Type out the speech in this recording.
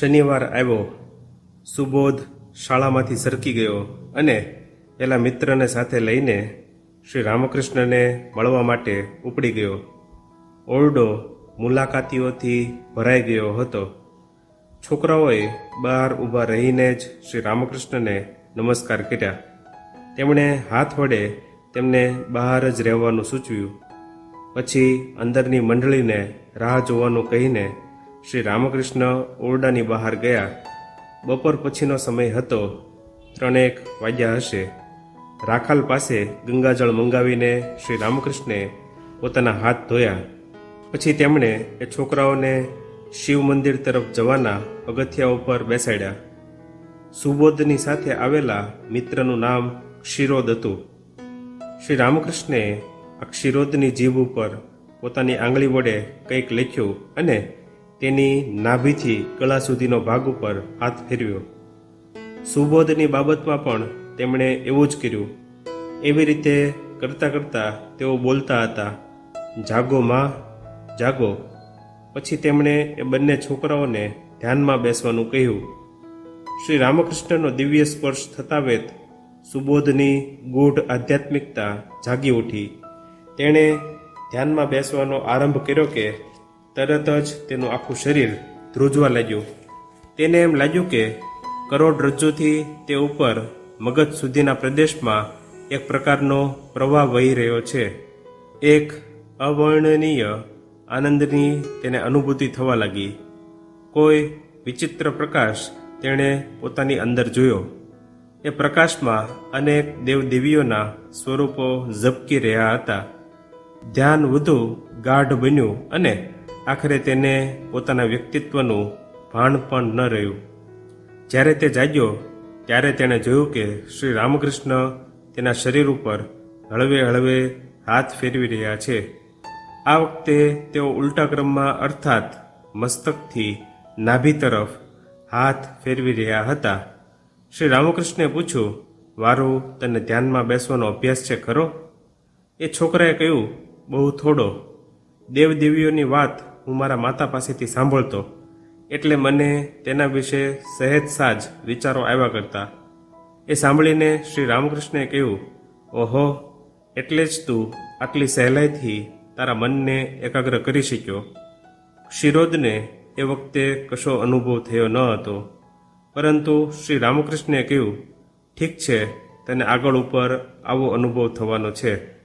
શનિવાર આવ્યો, સુબોધ શાળામાંથી સરકી ગયો અને પેલા મિત્રને સાથે લઈને શ્રી રામકૃષ્ણને મળવા માટે ઉપડી ગયો. ઓરડો મુલાકાતીઓથી ભરાઈ ગયો હતો. છોકરાઓએ બહાર ઊભા રહીને જ શ્રી રામકૃષ્ણને નમસ્કાર કર્યા. તેમણે હાથ વડે તેમને બહાર જ રહેવાનું સૂચવ્યું. પછી અંદરની મંડળીને રાહ જોવાનું કહીને શ્રી રામકૃષ્ણ ઓરડાની બહાર ગયા. બપોર પછીનો સમય હતો. ત્રણેક વાગ્યા હશે. રાખાલ પાસે ગંગાજળ મંગાવીને શ્રી રામકૃષ્ણે પોતાના હાથ ધોયા. પછી તેમણે એ છોકરાઓને શિવ મંદિર તરફ જવાના પગથિયા ઉપર બેસાડ્યા. સુબોધની સાથે આવેલા મિત્રનું નામ ક્ષીરોદ હતું. શ્રી રામકૃષ્ણે આ ક્ષીરોદની જીભ ઉપર પોતાની આંગળી વડે કંઈક લખ્યું અને તેની નાભીથી ગળા સુધીનો ભાગ ઉપર હાથ ફેરવ્યો. સુબોધની બાબતમાં પણ તેમણે એવું જ કર્યું. એવી રીતે કરતાં કરતાં તેઓ બોલતા હતા, જાગો માં, જાગો. પછી તેમણે એ બંને છોકરાઓને ધ્યાનમાં બેસવાનું કહ્યું. શ્રી રામકૃષ્ણનો દિવ્ય સ્પર્શ થતા વેત સુબોધની ગૂઢ આધ્યાત્મિકતા જાગી ઉઠી. તેણે ધ્યાનમાં બેસવાનો આરંભ કર્યો કે તરત જ તેનું આખું શરીર ધ્રુજવા લાગ્યું. તેને એમ લાગ્યું કે કરોડરજ્જુથી તે ઉપર મગજ સુધીના પ્રદેશમાં એક પ્રકારનો પ્રવાહ વહી રહ્યો છે. એક અવર્ણનીય આનંદની તેને અનુભૂતિ થવા લાગી. કોઈ વિચિત્ર પ્રકાશ તેણે પોતાની અંદર જોયો. એ પ્રકાશમાં અનેક દેવદેવીઓના સ્વરૂપો ઝબકી રહ્યા હતા. ધ્યાન વધુ ગાઢ બન્યું અને આખરે તેને પોતાના વ્યક્તિત્વનું ભાન પણ ન રહ્યું. જ્યારે તે જાગ્યો, ત્યારે તેણે જોયું કે શ્રી રામકૃષ્ણ તેના શરીર ઉપર હળવે હળવે હાથ ફેરવી રહ્યા છે. આ વખતે તેઓ ઉલટા ક્રમમાં અર્થાત મસ્તકથી નાભી તરફ હાથ ફેરવી રહ્યા હતા. શ્રી રામકૃષ્ણે પૂછ્યું, વારું, તને ધ્યાનમાં બેસવાનો અભ્યાસ છે ખરો? એ છોકરાએ કહ્યું, બહુ થોડો. દેવદેવીઓની વાત હું મારા માતા પાસેથી સાંભળતો, એટલે મને તેના વિશે સહેજ સાજ વિચારો આવ્યા કરતા. એ સાંભળીને શ્રી રામકૃષ્ણે કહ્યું, ઓહો, એટલે જ તું આટલી સહેલાઈથી તારા મનને એકાગ્ર કરી શક્યો. શિરોદને એ વખતે કશો અનુભવ થયો ન હતો, પરંતુ શ્રી રામકૃષ્ણે કહ્યું, ઠીક છે, તને આગળ ઉપર આવો અનુભવ થવાનો છે.